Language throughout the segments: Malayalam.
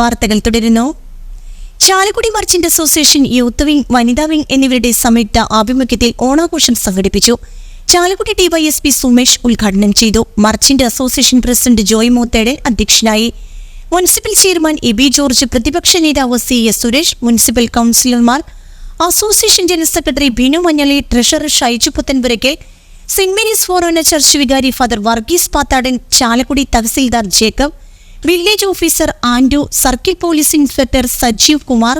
വാർത്തകൾ തുടരുന്നു. Chalakudy merchant association youth wing വനിതാ വിംഗ് എന്നിവരുടെ സംയുക്ത ആഭിമുഖ്യത്തിൽ ഓണാഘോഷം സംഘടിപ്പിച്ചു. ചാലക്കുടി ഡിവൈഎസ്പി സുമേഷ് ഉദ്ഘാടനം ചെയ്തു. Merchant association president Joy Mothedan അധ്യക്ഷനായി. Municipal chairman A B George പ്രതിപക്ഷ നേതാവ് C S Suresh municipal കൌൺസിലർമാർ association general secretary Binu Manjali treasurer Shaiju പുത്തൻപുരയ്ക്ക് Saint Mary's forane church വികാരി father Varghese Pathadan Chalakudy tahsildar Jacob village officer and circle police inspector Sajeev Kumar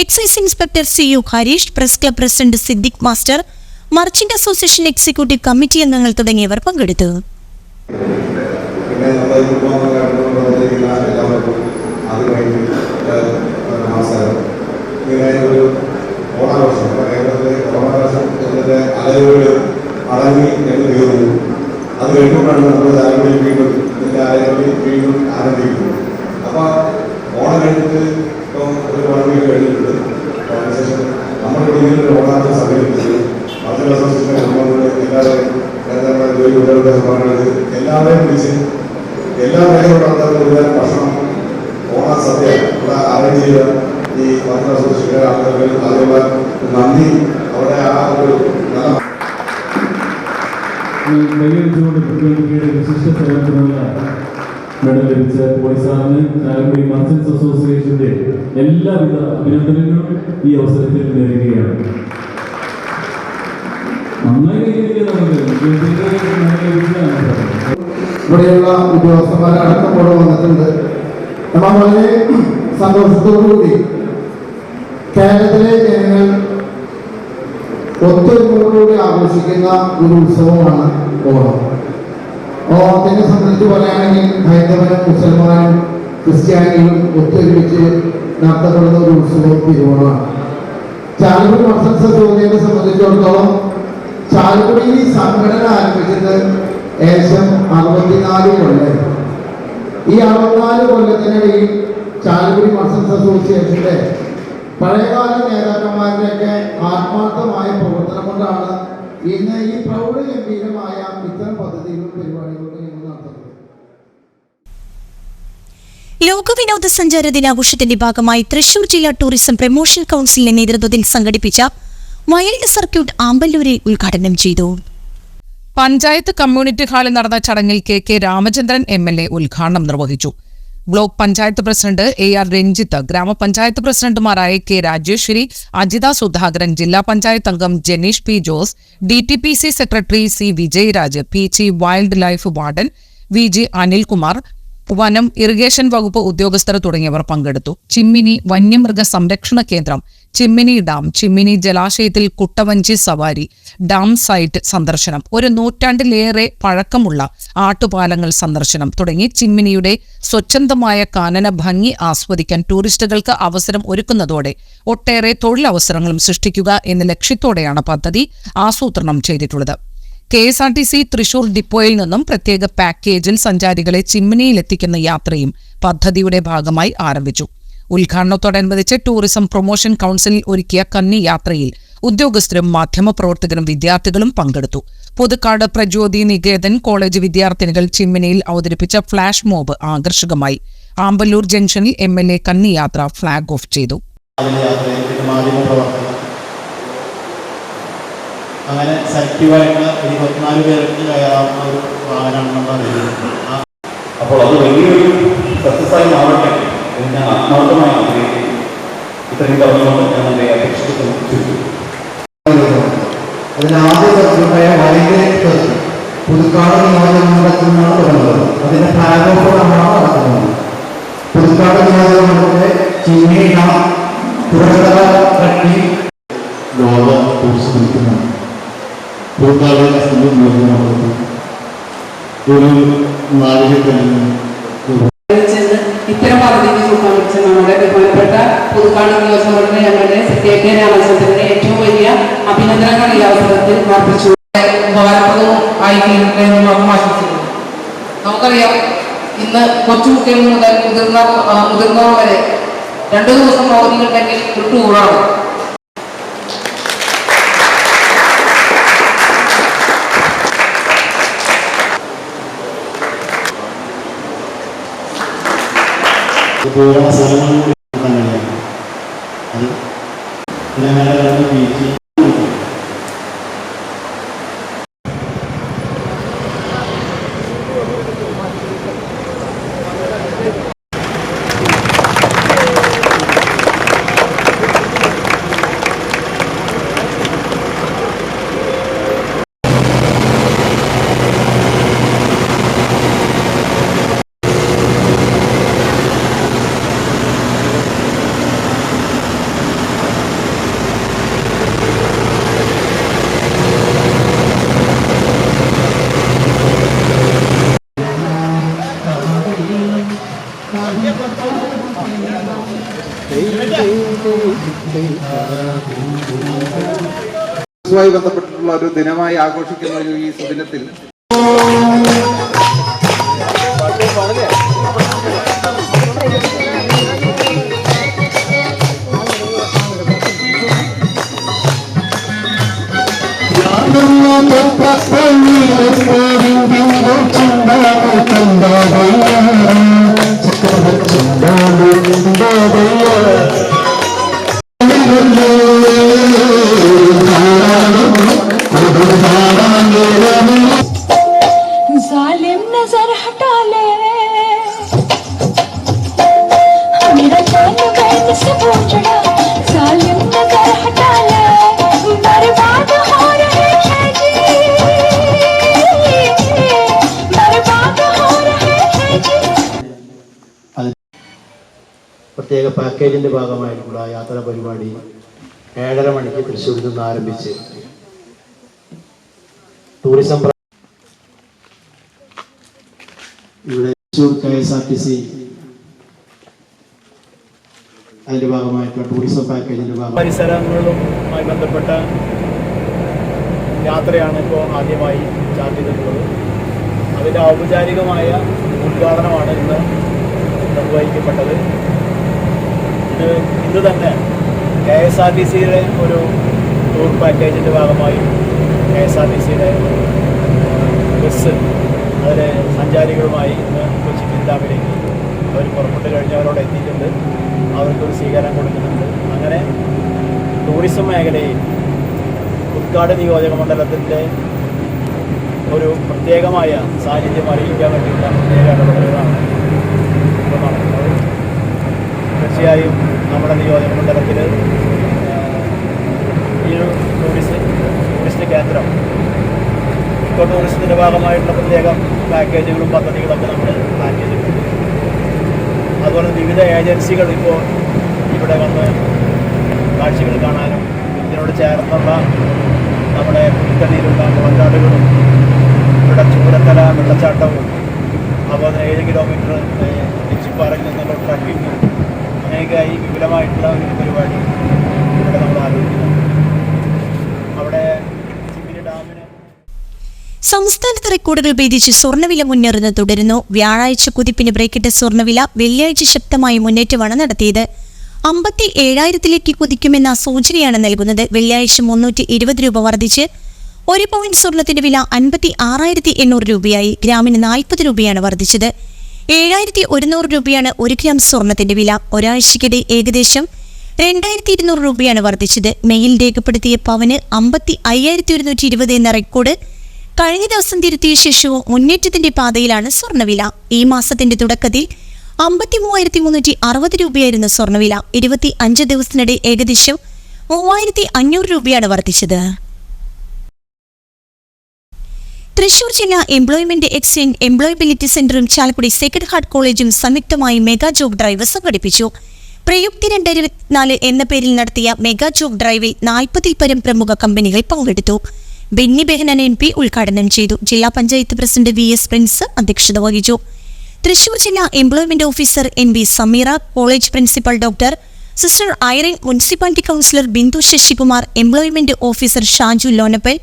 excise inspector C U Harish press club president Siddique master merchant association executive committee അംഗങ്ങൾ തുടങ്ങിയവർ പങ്കെടുത്തു. ഒരു അതേപോലെ നന്ദി. അവിടെ ആ ഒരു നല്ല കൈയടിച്ചുകൊണ്ട് കുട്ടികളുടെ വിശിഷ്ട സേവനത്തിനുള്ള മെഡൽ ലഭിച്ച പോലീസാറിന് ചാലക്കുടി മർച്ചൻസ് അസോസിയേഷന്റെ എല്ലാവിധ അഭിനന്ദനങ്ങളും ഈ അവസരത്തിൽ നേരുകയാണ്. നന്നായി ഇവിടെയുള്ള ഉദ്യോഗസ്ഥന്മാരടക്കം കൊണ്ടുവന്നിട്ടുണ്ട് വന്നിട്ടുണ്ട്. നമ്മൾ വളരെ സന്തോഷത്തോടുകൂടി കേരളത്തിലെ ജനങ്ങൾ ഒത്തൊരുമയോടുകൂടി ആഘോഷിക്കുന്ന ഒരു ഉത്സവമാണ് ഓണം. ഓണത്തിനെ സംബന്ധിച്ച് പറയുകയാണെങ്കിൽ ഹൈന്ദവനും മുസൽമാനും ക്രിസ്ത്യാനികളും ഒത്തൊരുമിച്ച് നടത്തപ്പെടുന്ന ഒരു ഉത്സവം തിരുവോണമാണ്. ചാലക്കുടി മർച്ചൻസ് അസോസിയേഷനെ സംബന്ധിച്ചിടത്തോളം ചാലക്കുടി ഈ സംഘടന ആരംഭിച്ചത് ഏകദേശം അറുപത്തിനാല് കൊല്ലം. ഈ അറുപത്തിനാല് കൊല്ലത്തിനിടയിൽ ചാലക്കുടി മർച്ചൻസ് അസോസിയേഷന്റെ പഴയകാല നേതാക്കന്മാരുടെയൊക്കെ ആത്മാർത്ഥമായ പ്രവർത്തനം കൊണ്ടാണ് ഇന്ന് ഈ പ്രൗഢഗംഭീരമായ ഇത്തരം പദ്ധതികളും പരിപാടികളും ഞങ്ങൾ നടത്തുന്നത്. ലോക വിനോദസഞ്ചാര ദിനാഘോഷത്തിന്റെ ഭാഗമായി തൃശൂർ ജില്ലാ ടൂറിസം പ്രൊമോഷൻ കൌൺസിലിന്റെ നേതൃത്വത്തിൽ സംഘടിപ്പിച്ച വൈൽഡ് സർക്യൂട്ട് ആമ്പല്ലൂരിൽ ഉദ്ഘാടനം ചെയ്തു. പഞ്ചായത്ത് കമ്മ്യൂണിറ്റി ഹാളിൽ നടന്ന ചടങ്ങിൽ K K Ramachandran M L A ഉദ്ഘാടനം നിർവഹിച്ചു. Block panchayat president A R Ranjith ഗ്രാമപഞ്ചായത്ത് പ്രസിഡന്റുമാരായ കെ രാജേശ്വരി അജിത സുധാകരൻ ജില്ലാ പഞ്ചായത്ത് അംഗം Janeesh P Jose D T P C secretary C Vijayaraj P G wildlife warden V G Anilkumar വനം ഇറിഗേഷൻ വകുപ്പ് ഉദ്യോഗസ്ഥർ തുടങ്ങിയവർ പങ്കെടുത്തു. ചിമ്മിനി വന്യമൃഗ സംരക്ഷണ കേന്ദ്രം ചിമ്മിനി ഡാം ചിമ്മിനി ജലാശയത്തിൽ കുട്ടവഞ്ചി സവാരി ഡാം സൈറ്റ് സന്ദർശനം ഒരു നൂറ്റാണ്ടിലേറെ പഴക്കമുള്ള ആട്ടുപാലങ്ങൾ സന്ദർശനം തുടങ്ങി ചിമ്മിനിയുടെ സ്വച്ഛന്തമായ കാനന ഭംഗി ആസ്വദിക്കാൻ ടൂറിസ്റ്റുകൾക്ക് അവസരം ഒരുക്കുന്നതോടെ ഒട്ടേറെ തൊഴിലവസരങ്ങളും സൃഷ്ടിക്കുക എന്ന ലക്ഷ്യത്തോടെയാണ് പദ്ധതി ആസൂത്രണം ചെയ്തിട്ടുള്ളത്. K S R T C Thrissur ഡിപ്പോയിൽ നിന്നും പ്രത്യേക പാക്കേജിൽ സഞ്ചാരികളെ ചിമ്മിനിയിലെത്തിക്കുന്ന യാത്രയും പദ്ധതിയുടെ ഭാഗമായി ആരംഭിച്ചു. ഉദ്ഘാടനത്തോടനുബന്ധിച്ച് ടൂറിസം പ്രൊമോഷൻ കൗൺസിലിൽ ഒരുക്കിയ കന്നി യാത്രയിൽ ഉദ്യോഗസ്ഥരും മാധ്യമപ്രവർത്തകരും വിദ്യാർത്ഥികളും പങ്കെടുത്തു. പുതുക്കാട് പ്രജ്യോതി നികേതൻ കോളേജ് വിദ്യാർത്ഥിനികൾ ചിമ്മിനിയിൽ അവതരിപ്പിച്ച ഫ്ളാഷ് മോബ് ആകർഷകമായി. ആമ്പല്ലൂർ ജംഗ്ഷനിൽ എം എൽ എ കന്നിയാത്ര ഫ്ളാഗ് ഓഫ് ചെയ്തു അതിന്റെ യാത്രയിൽ പിന്നെ മാധ്യമപ്രവർത്തകർ അങ്ങനെ സെലക്റ്റീവായിട്ടുള്ള ഒരു ഇരുപത്തിനാല് പേർക്ക് കയറാവുന്ന ഒരു വാഹനമാണ് നമ്മൾ അറിയുന്നത് അപ്പോൾ അത് വലിയൊരു സക്സസ്സായി മാറട്ടെ. എന്ന് ഞാൻ ആത്മാർത്ഥമായി ആഗ്രഹിക്കുന്നു. ഇത്രയും പറഞ്ഞുകൊണ്ട് ഞാൻ എന്റെ അപേക്ഷിച്ചു ചുറ്റും അതിന് ആദ്യ സർക്യൂട്ടായ വൈദ്യുതി പുതുക്കാട് നിയോജകമണ്ഡലത്തിൽ നിന്നാണ് തുടങ്ങുന്നത്. അതിന്റെ ഫ്ലാഗ് ഓഫ് നമ്മളാണ് നടക്കുന്നത്. പുതുക്കാട് നിയോജകമണ്ഡലത്തിലെ ഒരു ഇത്തരം പദ്ധതിക്ക് സംബന്ധിച്ച് നമ്മുടെ ബഹുമാനപ്പെട്ട പുതുക്കാട് നിയോജകമണ്ഡലം M L A K K രാമചന്ദ്രനെ ഏറ്റവും വലിയ അഭിനന്ദനങ്ങൾ ഈ അവസരത്തിൽ അർപ്പിച്ചു. ഉപകാരപ്രദവും ആയിത്തീരട്ടെ എന്ന് നമുക്ക് ആശംസിക്കുന്നു. നമുക്കറിയാം ഇന്ന് കൊച്ചുകുട്ടികൾ മുതൽ മുതിർന്ന മുതിർന്നവർ വരെ രണ്ടു ദിവസം അവധികളുണ്ടെങ്കിൽ ഒരു ടൂറാണ് പോകുന്ന സ്ഥലങ്ങളും കൂടി അത് പിന്നെ ുമായി ബന്ധപ്പെട്ടിട്ടുള്ള ഒരു ദിനമായി ആഘോഷിക്കുന്ന ഒരു ഈ സുദിനത്തിൽ പ്രത്യേക പാക്കേജിന്റെ ഭാഗമായിട്ടുള്ള യാത്രാ പരിപാടി ഏഴര മണിക്ക് തൃശ്ശൂരിൽ നിന്ന് ആരംഭിച്ച് ടൂറിസം ഇവിടെ Thrissur K S R T C അതിന്റെ ഭാഗമായിട്ടുള്ള ടൂറിസം പാക്കേജിന്റെ ഭാഗം പരിസരങ്ങളുമായി ബന്ധപ്പെട്ട യാത്രയാണ് ഇപ്പോൾ ആദ്യമായി ചാർജ് ചെയ്തിട്ടുള്ളത്. അതിന്റെ ഔപചാരികമായ ഉദ്ഘാടനമാണ് ഇന്ന് നിർവഹിക്കപ്പെട്ടത്. ഇത് തന്നെ കെ എസ് ആർ ടി സിയുടെ ഒരു ടൂർ പാക്കേജിന്റെ ഭാഗമായി കെ എസ് ആർ ടി സിയുടെ ബസ് അതിലെ സഞ്ചാരികളുമായി ഇന്ന് കൊച്ചി കിന്താമിലേക്ക് അവർ പുറപ്പെട്ട് കഴിഞ്ഞവരോട് എത്തിയിട്ടുണ്ട്. അവർക്കൊരു സ്വീകരണം കൊടുക്കുന്നുണ്ട്. അങ്ങനെ ടൂറിസം മേഖലയിൽ കുക്കാട് നിയോജക മണ്ഡലത്തിന്റെ ഒരു പ്രത്യേകമായ സാന്നിധ്യം അറിയിക്കാൻ വേണ്ടിയുള്ള പ്രത്യേക ഇടപെടലുകളാണ് ഇപ്പോൾ നടക്കുന്നത് തീർച്ചയായും നമ്മുടെ നിയോജക മണ്ഡലത്തിൽ ഈ ഒരു ടൂറിസ്റ്റ് ടൂറിസ്റ്റ് കേന്ദ്രം ഇപ്പോൾ ടൂറിസത്തിന്റെ ഭാഗമായിട്ടുള്ള പ്രത്യേക പാക്കേജുകളും പദ്ധതികളൊക്കെ നമ്മൾ പ്ലാൻ ചെയ്തിട്ടുണ്ട് അതുപോലെ വിവിധ ഏജൻസികൾ ഇപ്പോൾ ഇവിടെ വന്ന് കാഴ്ചകൾ കാണാനും ഇതിനോട് ചേർന്നുള്ള നമ്മുടെ പുൽത്തടിയിലുള്ള മുളങ്കാടുകളും ഇവിടെ ചൂരത്തല വെള്ളച്ചാട്ടവും അതുപോലെ തന്നെ ഏഴ് കിലോമീറ്റർ തിരിച്ചിപ്പാറയിൽ നിന്നുള്ള ട്രക്കിങ് അങ്ങനെയൊക്കെയായി വിപുലമായിട്ടുള്ള ഒരു പരിപാടി ഇവിടെ നമ്മൾ ആലോചിക്കുന്നുണ്ട് അവിടെ സംസ്ഥാനത്ത് റെക്കോർഡുകൾ ഭേദിച്ച് സ്വർണവില മുന്നേറുന്നത് തുടരുന്നു. വ്യാഴാഴ്ച കുതിപ്പിന് ബ്രേക്കിട്ട സ്വർണവില വെള്ളിയാഴ്ച ശക്തമായ മുന്നേറ്റമാണ് നടത്തിയത്. അമ്പത്തി ഏഴായിരത്തിലേക്ക് കുതിക്കുമെന്ന സൂചനയാണ് നൽകുന്നത്. വെള്ളിയാഴ്ച മുന്നൂറ്റി ഇരുപത് രൂപ വർദ്ധിച്ച് ഒരു പൗണ്ട് സ്വർണത്തിന്റെ വില അൻപത്തി ആറായിരത്തി എണ്ണൂറ് രൂപയായി. ഗ്രാമിന് നാൽപ്പത് രൂപയാണ് വർദ്ധിച്ചത്. ഏഴായിരത്തി ഒരുന്നൂറ് രൂപയാണ് ഒരു ഗ്രാം സ്വർണത്തിന്റെ വില. ഒരാഴ്ചക്കിടെ ഏകദേശം രണ്ടായിരത്തി ഇരുന്നൂറ് രൂപയാണ് വർദ്ധിച്ചത്. മെയിൽ രേഖപ്പെടുത്തിയ പവന് അമ്പത്തി അയ്യായിരത്തി ഒരുന്നൂറ്റി ഇരുപത് എന്ന റെക്കോർഡ് കഴിഞ്ഞ ദിവസം തിരുത്തിയ ശേഷവും മുന്നേറ്റത്തിന്റെ പാതയിലാണ് സ്വർണവില ഈ മാസത്തിന്റെ തുടക്കത്തിൽ അമ്പത്തി മൂവായിരത്തി മുന്നൂറ്റി അറുപത് രൂപയായിരുന്നു സ്വർണവില ഇരുപത്തി അഞ്ച് ദിവസത്തിനിടെ ഏകദേശം മൂവായിരത്തി അഞ്ഞൂറ് രൂപയാണ് വർദ്ധിച്ചത്. തൃശൂർ ജില്ലാ എംപ്ലോയ്മെന്റ് എക്സ്ചേഞ്ച് എംപ്ലോയബിലിറ്റി സെന്ററും ചാലക്കുടി സേക്രഡ് ഹാർട്ട് കോളേജും സംയുക്തമായി മെഗാ ജോബ് ഡ്രൈവ് സംഘടിപ്പിച്ചു. പ്രയുക്തി രണ്ടായിരത്തിനാല് എന്ന പേരിൽ നടത്തിയ മെഗാ ജോബ് ഡ്രൈവിൽ നാൽപ്പതിൽ പരം പ്രമുഖ കമ്പനികൾ പങ്കെടുത്തു. ബെന്നി ബെഹനൻ എം പി ഉദ്ഘാടനം ചെയ്തു. ജില്ലാ panchayat president V S Prince അധ്യക്ഷത വഹിച്ചു. തൃശൂർ ജില്ലാ employment officer N V Sameera college principal doctor sister Irene municipality councillor Bindu Sasikumar employment officer Shaju Lonappan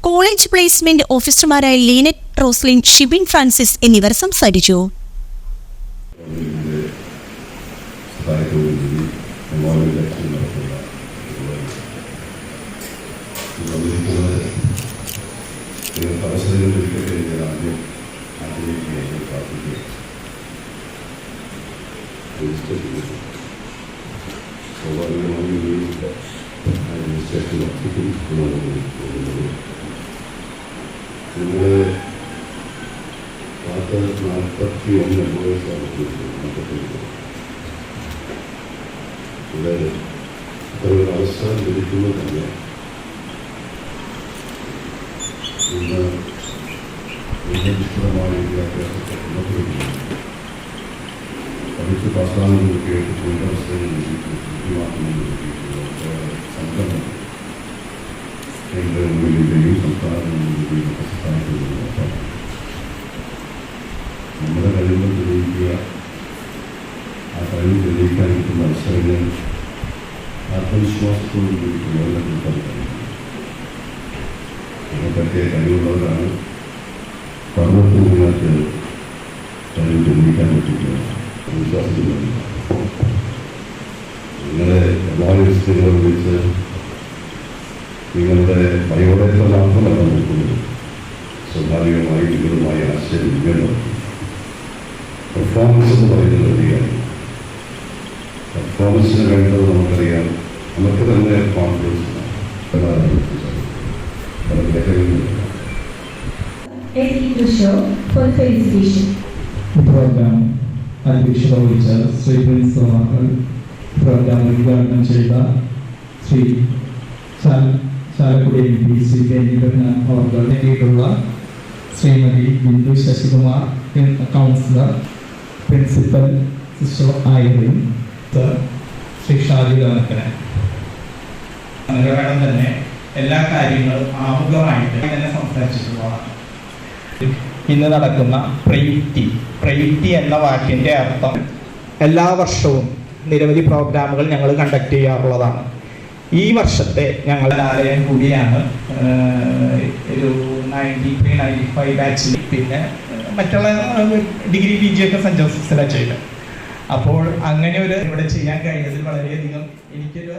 college placement ഓഫീസർമാരായ ലീനറ്റ് റോസ്ലിൻ ഷിബിൻ ഫ്രാൻസിസ് എന്നിവർ സംസാരിച്ചു. ഇലക്ഷൻ നടത്തുന്ന നിർവഹിക്കുന്നത് നിങ്ങൾക്ക് അവസരങ്ങൾ ലഭിക്കട്ടെ എന്ന് ഞാൻ ആദ്യം ആഗ്രഹിക്കുകയും പ്രാർത്ഥിക്കുകയും രജിസ്റ്റർ ചെയ്തു സ്വാഭാവികമായി ഈ ആ രജിസ്ട്രേഷൻ നടത്തിക്കും എന്നാണ് തോന്നുന്നത് നിങ്ങൾ പാത്ത് നാൽപ്പത്തി ഒന്ന് വയസ്സാണ് ഇവിടെ ഒരു അവസരം ലഭിക്കുന്നത് തന്നെ ഇന്ന് ഉന്നതമായ വിദ്യാഭ്യാസത്തെ പഠിച്ച് പാസ്സാകുന്നത് കേട്ട് തൊഴിലവസരങ്ങൾ സംഘമാണ് കേന്ദ്ര ഗവൺമെന്റിന്റെയും സംസ്ഥാന ഗവൺമെന്റിന്റെയും സംസ്ഥാനത്തിലുള്ള നമ്മുടെ കഴിവുകൾ തെളിയിക്കുക ആ കഴിവ് തെളിയിക്കാൻ കിട്ടുന്ന അവസരങ്ങൾ ആത്മവിശ്വാസത്തോടു കൂടി പ്രയോജനപ്പെടുത്താൻ കഴിയും നമുക്കൊക്കെ കഴിവുള്ളവരാണ് പർവത്തിൽ നിങ്ങൾക്ക് കഴിവ് തെളിയിക്കാൻ പറ്റില്ല വിശ്വാസത്തിലുണ്ട് നിങ്ങളെ എല്ലാ വ്യവസ്ഥകളും വിളിച്ച് നിങ്ങളുടെ ബയോഡേറ്റ മാത്രമല്ല നോക്കുന്നത് സ്വാഭാവികമായി നിങ്ങളുമായി ആശയവിനിമയം നടത്തും പെർഫോമൻസ് എന്ന് പറയുന്നത് വലിയാണ് പെർഫോമൻസിന് വേണ്ടത് നമുക്കറിയാം. നമുക്ക് തന്നെ കോൺഫിഡൻസ്. പ്രോഗ്രാം അധ്യക്ഷത വഹിച്ച ശ്രീ പ്രിൻസ് പ്രോഗ്രാം ഉദ്ഘാടനം ചെയ്ത ശ്രീ ചാലക്കുടി എം പി ശ്രീ ബെന്നിബൻ അവർ നേരിട്ടുള്ള Shrimati Bindu Sasikumar councillor principal sister ആയിരുന്നു ശ്രീ ഷാജി കാലക്കരൻ മേഡം തന്നെ എല്ലാ കാര്യങ്ങളും ആമുഖമായിട്ട് തന്നെ സംസാരിച്ചിട്ടുള്ളതാണ്. ഇന്ന് നടക്കുന്ന പ്രയുക്തി പ്രയുക്തി എന്ന വാക്കിന്റെ അർത്ഥം എല്ലാ വർഷവും നിരവധി പ്രോഗ്രാമുകൾ ഞങ്ങൾ കണ്ടക്ട് ചെയ്യാറുള്ളതാണ്. ഈ വർഷത്തെ ഞങ്ങൾ ആലയം കൂടിയാണ് ഒരു നയന്റി ത്രീ നയന്റി ഫൈവ് ബാച്ചിൽ പിന്നെ മറ്റുള്ള ഡിഗ്രി പി ജി ഒക്കെ സെന്റ് ജോസഫ്സിലാണ് ചെയ്തത്. അപ്പോൾ അങ്ങനെ ഒരു ഇവിടെ ചെയ്യാൻ കഴിഞ്ഞതിൽ വളരെയധികം എനിക്കൊരു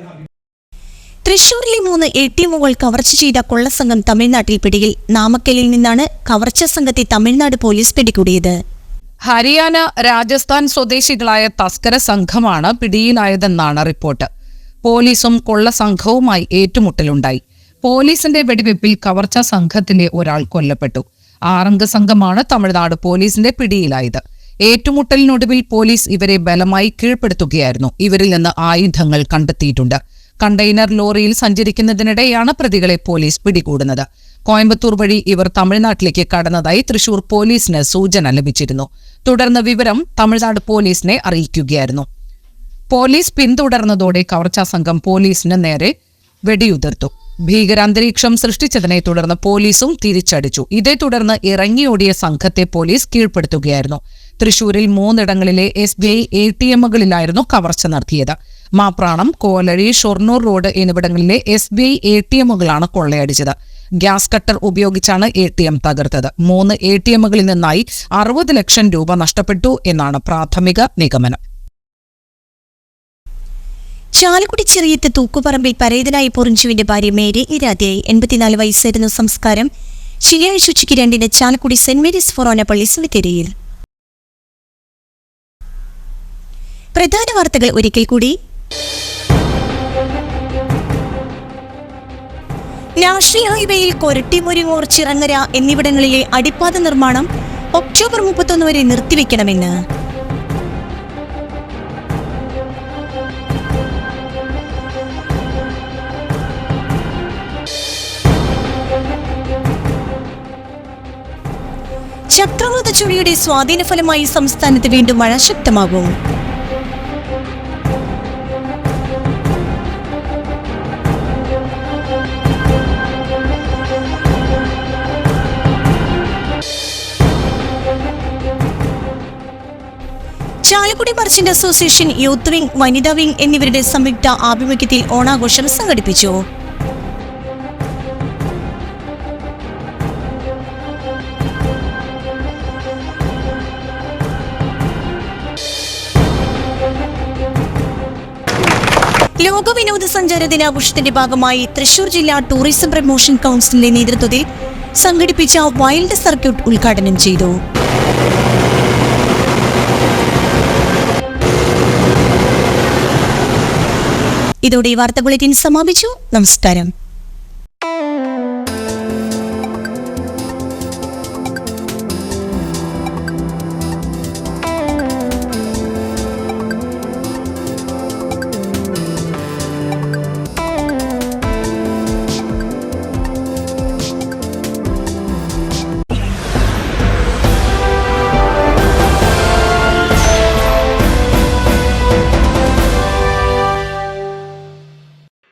തൃശൂരിലെ മൂന്ന് എ ടി എമ്മുകൾ കവർച്ച ചെയ്ത കൊള്ളസംഘം തമിഴ്നാട്ടിൽ പിടിയിൽ നാമക്കലിൽ നിന്നാണ് കവർച്ച സംഘത്തെ തമിഴ്നാട് പോലീസ് പിടികൂടിയത്. ഹരിയാന രാജസ്ഥാൻ സ്വദേശികളായ തസ്കര സംഘമാണ് പിടിയിലായതെന്നാണ് റിപ്പോർട്ട്. പോലീസും കൊള്ള സംഘവുമായി ഏറ്റുമുട്ടലുണ്ടായി. പോലീസിന്റെ വെടിവെപ്പിൽ കവർച്ച സംഘത്തിലെ ഒരാൾ കൊല്ലപ്പെട്ടു. ആറംഗ സംഘമാണ് തമിഴ്നാട് പോലീസിന്റെ പിടിയിലായത്. ഏറ്റുമുട്ടലിനൊടുവിൽ പോലീസ് ഇവരെ ബലമായി കീഴ്പ്പെടുത്തുകയായിരുന്നു. ഇവരിൽ നിന്ന് ആയുധങ്ങൾ കണ്ടെത്തിയിട്ടുണ്ട്. കണ്ടെയ്നർ ലോറിയിൽ സഞ്ചരിക്കുന്നതിനിടെയാണ് പ്രതികളെ പോലീസ് പിടികൂടുന്നത്. കോയമ്പത്തൂർ വഴി ഇവർ തമിഴ്നാട്ടിലേക്ക് കടന്നതായി തൃശൂർ പോലീസിന് സൂചന ലഭിച്ചിരുന്നു. തുടർന്ന് വിവരം തമിഴ്നാട് പോലീസിനെ അറിയിക്കുകയായിരുന്നു. പോലീസ് പിന്തുടർന്നതോടെ കവർച്ചാ സംഘം പോലീസിന് നേരെ വെടിയുതിർത്തു. ഭീകരാന്തരീക്ഷം സൃഷ്ടിച്ചതിനെ തുടർന്ന് പോലീസും തിരിച്ചടിച്ചു. ഇതേ തുടർന്ന് ഇറങ്ങിയോടിയ സംഘത്തെ പോലീസ് കീഴ്പ്പെടുത്തുകയായിരുന്നു. തൃശൂരിൽ മൂന്നിടങ്ങളിലെ S B I A T എമ്മുകളിലായിരുന്നു കവർച്ച നടത്തിയത്. മാപ്രാണം കോലഴി ഷൊർണൂർ റോഡ് എന്നിവിടങ്ങളിലെ S B I A T എമ്മുകളാണ് കൊള്ളയടിച്ചത്. ഗ്യാസ് കട്ടർ ഉപയോഗിച്ചാണ് എ ടി എം തകർത്തത്. മൂന്ന് എ ടി എമ്മുകളിൽ നിന്നായി അറുപത് ലക്ഷം രൂപ നഷ്ടപ്പെട്ടു എന്നാണ് പ്രാഥമിക നിഗമനം. ചാലക്കുടി ചെറിയത്ത് തൂക്കുപറമ്പിൽ പരേതനായ പൊറിഞ്ചുവിന്റെ ഭാര്യ മേരി ഇരാതിയായി. എൺപത്തിനാല് വയസ്സായിരുന്നു സംസ്കാരം. ശനിയാഴ്ച ഉച്ചയ്ക്ക് രണ്ടിന് ചാലക്കുടി സെന്റ് മേരീസ് ഫൊറോന പള്ളി സെമിത്തേരിയിൽ. പ്രധാന വാർത്തകൾ ഒരിക്കൽ കൂടി. നാഷണൽ ഹൈവേയിൽ കൊരട്ടി മുരിങ്ങൂർ ചിറങ്ങര എന്നിവിടങ്ങളിലെ അടിപ്പാത നിർമ്മാണം ഒക്ടോബർ മുപ്പത്തൊന്ന് വരെ നിർത്തിവെക്കണമെന്ന് ചക്രവാത ചുഴിയുടെ സ്വാധീന ഫലമായി സംസ്ഥാനത്ത് വീണ്ടും മഴ ശക്തമാകും. Chalakudy merchant association youth wing വനിതാ വിംഗ് എന്നിവരുടെ സംയുക്ത ആഭിമുഖ്യത്തിൽ ഓണാഘോഷം സംഘടിപ്പിച്ചു. ലോക വിനോദസഞ്ചാര ദിനാഘോഷത്തിന്റെ ഭാഗമായി തൃശൂർ ജില്ലാ ടൂറിസം പ്രമോഷൻ കൗൺസിലിന്റെ നേതൃത്വത്തിൽ സംഘടിപ്പിച്ച വൈൽഡ് സർക്യൂട്ട് ഉദ്ഘാടനം ചെയ്തു. ഇതോടെ വാർത്ത ബുള്ളറ്റിൻ സമാപിച്ചു. നമസ്കാരം.